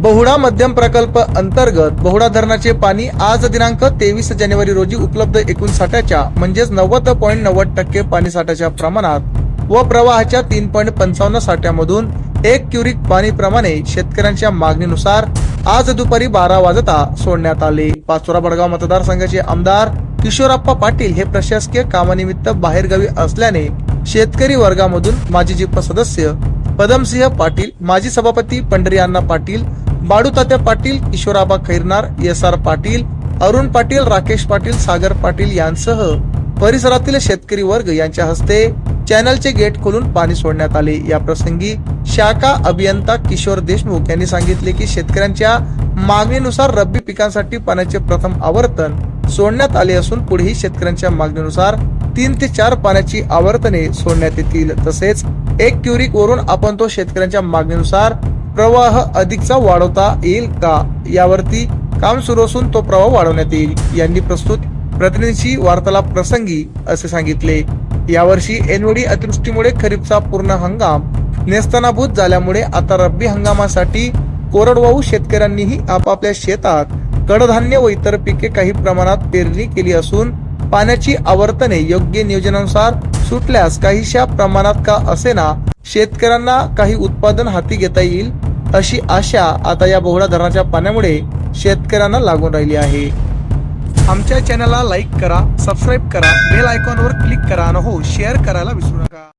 बहुडा मध्यम प्रकल्प अंतर्गत बहुडा धरणाचे पाणी आज दिनांक तेवीस जानेवारी रोजी उपलब्ध एकूण साठ्याच्या म्हणजेच नव्वद पॉईंट नव्वद टक्के पाणी साठ्याच्या प्रमाणात व प्रवाहाच्या तीन पॉईंट पंचावन्न साठ्यामधून एक क्युरिक पाणी प्रमाणे शेतकऱ्यांच्या मागणीनुसार आज दुपारी बारा वाजता सोडण्यात आले. पाचोरा बडगाव मतदारसंघाचे आमदार किशोरप्पा पाटील हे प्रशासकीय कामानिमित्त बाहेरगावी असल्याने शेतकरी वर्गामधून माजी जिप सदस्य पदमसिंह पाटील माजी सभापती पंढरी अण्णा पाटील बाडूतात्या पाटील किशोराबा खैरनार एस आर पाटील अरुण पाटील राकेश पाटील सागर पाटील यांसह परिसरातील शेतकरी वर्ग यांच्या हस्ते चॅनलचे गेट खोलून पाणी सोडण्यात आले. या प्रसंगी शाखा अभियंता किशोर देशमुख यांनी सांगितले की शेतकऱ्यांच्या मागणीनुसार रब्बी पिकांसाठी पाण्याचे प्रथम आवर्तन सोडण्यात आले असून पुढेही शेतकऱ्यांच्या मागणीनुसार तीन ते चार पाण्याची आवर्तने सोडण्यात येतील. तसेच एक क्युरिक वरून आपण तो शेतकऱ्यांच्या मागणीनुसार प्रवाह अधिकचा वाढवता येईल का? यावरती काम सुरू असून तो प्रवाह वाढवण्यात येईल. यांनी प्रस्तुत प्रतिनिधीशी वार्तालाप प्रसंगी असे सांगितले. यावर्षी एनवडी अतिवृष्टीमुळे खरीपचा पूर्ण हंगाम नेस्तनाभूत झाल्यामुळे आता रब्बी हंगामासाठी कोरडवाहू शेतकऱ्यांनीही आपापल्या शेतात कडधान्य व इतर पिके काही प्रमाणात पेरणी केली असून पाण्याची आवर्तने योग्य नियोजनानुसार सुटल्यास काहीशा प्रमाणात का असेना शेतकऱ्यांना काही उत्पादन हाती घेता येईल अशी आशा आता या बोहडा धरणाच्या पाण्यामुळे शेतकऱ्यांना लागून राहिली आहे. आमच्या चॅनलला लाईक करा सबस्क्राईब करा बेल आयकॉनवर क्लिक करा आणि हो शेअर करायला विसरू नका.